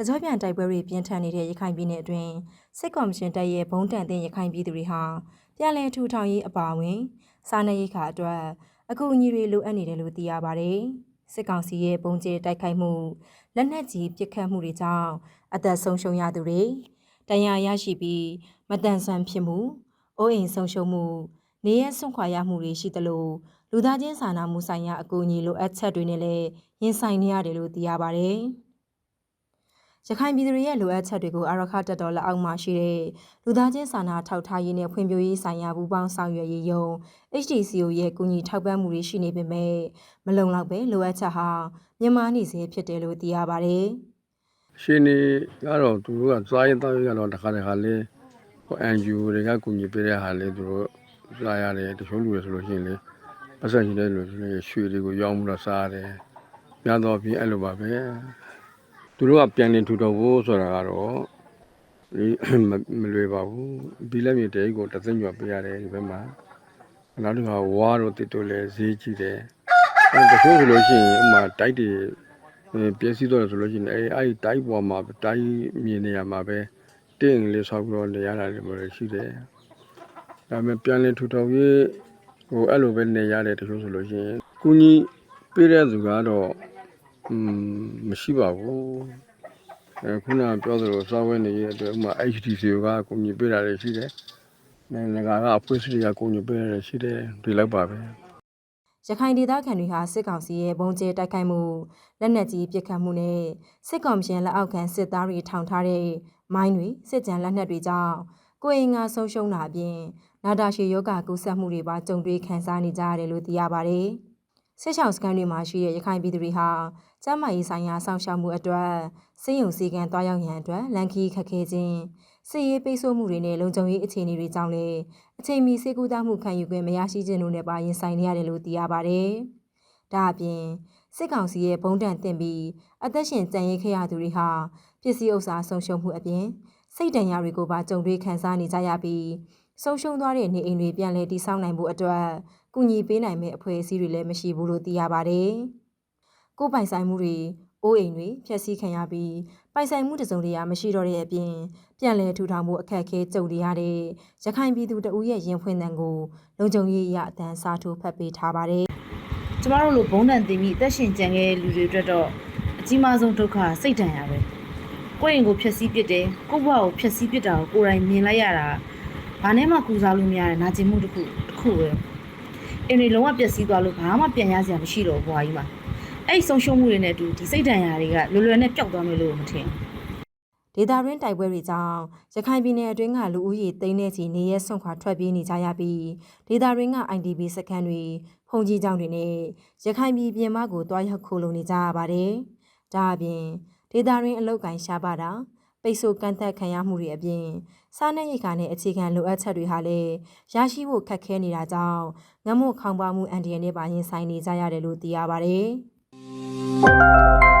တကြောပြန်တိုက်ပွဲတွေပြင်းထန်နေတဲ့ရခိုင်ပြည်နယ်အတွင်းစစ်ကော်မရှင်တပ်ရဲ့ဘုံတန်တဲ့ရခိုင်ပြည်သူတွေဟာပြည်လဲထူထောင်ရေးအပါအဝင်စားနပ်ရိက္ခာအတွက်အကူအညီတွေလိုအပ်နေတယ်လို့သိရပါတယ်။စစ်ကောင်စီရဲ့ဘုံကျဲတိုက်ခိုက်မှုလက်နက်ကြီးပစ်ခတ်မှုတွေကြောင့်အသက်ဆုံးရှုံးရသူတွေတရားရရှိပြီးမတန်ဆန်ဖြစ်မှုအိုးအိမ်ဆုံးရှုံးမှုနေရဆွန့်ခွာရမှုတွေရှိသလိုလူသားချင်းစာနာမှုဆိုင်ရာအကူအညီလိုအပ်ချက်တွေနဲ့လည်းရင်ဆိုင်နေရတယ်လို့သိရပါတယ်။ ရခိုင်ပြည်သူတွေရဲ့လိုအပ်ချက်တွေကိုအာရခတက်တော်လက်အောက်မှာရှိတဲ့လူသားချင်းစာနာထောက်ထားရေးနဲ့ဖွံ့ဖြိုးရေးဆိုင်ရာပူးပေါင်းဆောင်ရွက်ရေးယုံ HDCO ရဲ့ကူညီထောက်ပံ့မှုတွေရှိနေပေမဲ့မလုံလောက်ပဲလိုအပ်ချက်ဟာမြန်မာနေစေဖြစ်တယ်လို့သိရပါတယ်။ရှင်နေကတော့သူတို့ကသွားရင်တောင်းရတော့တခါတခါလေးဟို NGO တွေကကူညီပေးတဲ့ဟာလေးသူတို့စားရတယ်တချို့လူတွေဆိုလို့ရှိရင်လေပတ်စံရှိတဲ့လူတွေရွှေတွေကိုရောင်းမှုတော့စားရတယ်များတော့ပြီးအဲ့လိုပါပဲ သူတို့ကပြန်လည်ထူထောင်ဖို့ဆိုတာကတော့ဒီမလွယ်ပါဘူးပြီးလက်မြေတဲကြီးကိုတစ်သိန်းကျော်ပေးရတယ်ဒီဘက်မှာနောက်တစ်ခါဝါတို့တစ်တို့လည်းဈေးကြီးတယ်အဲ့တချို့ဆိုလို့ရှိရင်ဥမာတိုက်တွေအဲပြည့်စည်တော့ဆိုလို့ရှိရင်အဲအဲ့ဒီတိုင်းပေါ်မှာတိုင်းမြေနေရာမှာပဲတင်းလေးဆောက်ပြီးတော့နေရတာတွေပဲရှိတယ်။ဒါပေမဲ့ပြန်လည်ထူထောင်ရေးဟိုအဲ့လိုပဲနေရတယ်တချို့ဆိုလို့ရှိရင်ကုညီပေးတဲ့သူကတော့ อืมမရှိပါဘူး။အဲခုနကပြောသလိုစောဝဲနေရဲ့အတွက်ဥပမာ HTC ကကုညီပေးတာတွေရှိတယ်။နိုင်ငံကအဖွဲ့အစည်းတွေကကုညီပေးတာတွေရှိတယ်ဒီလောက်ပါပဲ။ရခိုင်ဒေသခံတွေဟာစစ်ကောင်စီရဲ့ဘုံကျဲတိုက်ခိုက်မှုလက်နက်ကြီးပစ်ခတ်မှုနဲ့စစ်ကောင်ရှင်လက်အောက်ခံစစ်သားတွေထောင်ထားတဲ့မိုင်းတွေစစ်ကြံလက်နက်တွေကြောင့်ကိုယ်အင်္ဂါဆုံးရှုံးတာအပြင်နာတာရှည်ယောဂကူးစက်မှုတွေပါကြုံတွေ့ခံစားနေကြရတယ်လို့သိရပါတယ်။ စစ်ဆောင်စကန်တွေမှာရှိတဲ့ရခိုင်ပြည်သူတွေဟာကျန်းမာရေးဆိုင်ရာစောင့်ရှောက်မှုအတွက်စိတ်ယုံစည်းကမ်းတွားရောက်ရန်အတွက်လန်ခီခက်ခဲခြင်းစစ်ရေးပိတ်ဆို့မှုတွေနဲ့လုံခြုံရေးအခြေအနေတွေကြောင့်လည်းအချိန်မီစေကူးသားမှုခံယူခွင့်မရရှိခြင်းတို့နဲ့ပါရင်ဆိုင်နေရတယ်လို့သိရပါတယ်။ဒါအပြင်စစ်ကောင်စီရဲ့ဘုံတန်တင်ပြီးအသက်ရှင်ကြံရိတ်ခဲ့ရသူတွေဟာပစ္စည်းဥစ္စာဆုံးရှုံးမှုအပြင်စိတ်ဒဏ်ရာတွေကိုပါကြုံတွေ့ခံစားနေကြရပြီးဆုံးရှုံးသွားတဲ့နေအိမ်တွေပြန်လည်တည်ဆောက်နိုင်ဖို့အတွက် ကူညီပေးနိုင်မဲ့အဖွဲ့အစည်းတွေလည်းမရှိဘူးလို့သိရပါတယ်။ကိုယ်ပိုင်ဆိုင်မှုတွေအိုးအိမ်တွေဖျက်ဆီးခံရပြီးပိုင်ဆိုင်မှုတစုံတရာမရှိတော့တဲ့အပြင်ပြန်လည်ထူထောင်မှုအခက်အခဲကြုံနေရတဲ့ရခိုင်ပြည်သူတအူးရဲ့ရင်ဖွင့်တန်ကိုလုံခြုံရေးအရအတန်းစားထိုးဖတ်ပေးထားပါတယ်ကျမတို့လိုဘုံတန်တင်ပြီးအသက်ရှင်ကြံခဲ့တဲ့လူတွေအတွက်တော့အကြီးမားဆုံးဒုက္ခကစိတ်ဒဏ်ရာပဲကိုယ့်ရင်ကိုဖျက်ဆီးပစ်တယ်ကိုယ့်ဘဝကိုဖျက်ဆီးပစ်တာကိုကိုယ်တိုင်မြင်လိုက်ရတာဘာနဲ့မှကူစားလို့မရတဲ့နာကျင်မှုတစ်ခုတစ်ခုပဲ အင်းတွေလုံးဝပျက်စီးသွားလို့ဘာမှပြန်ရစရာမရှိတော့ဘူးဘဝကြီးမှာအဲ့ဒီဆုံးရှုံးမှုတွေနဲ့အတူဒီစိတ်ဒဏ်ရာတွေကလွယ်လွယ်နဲ့ပျောက်သွားမယ်လို့မထင်ဘူးဒေတာရင်းတိုက်ပွဲတွေကြောင့်ရခိုင်ပြည်နယ်အတွင်းကလူဦးရေသိန်းနဲ့ချီနေရဲဆွန့်ခွာထွက်ပြေးနေကြရပြီးဒေတာရင်းက IDP စခန်းတွေဖုန်ကြီးကျောင်းတွေနဲ့ရခိုင်ပြည်ပြင်မကိုတွားရောက်ခိုးလုံနေကြရပါတယ်။ဒါအပြင်ဒေတာရင်းအလုတ်ကန်ရှားပါတာ ပိတ်ဆို့ကန့်သက်ခံရမှုတွေအပြင်စားနပ်ရိက္ခာနဲ့အခြေခံလိုအပ်ချက်တွေဟာလည်းရရှိဖို့ခက်ခဲနေတာကြောင့်ငမွတ်ခေါင်ပါမှုအန်ဒီရယ်နဲ့ပါရင်ဆိုင်နေကြရတယ်လို့သိရပါတယ်။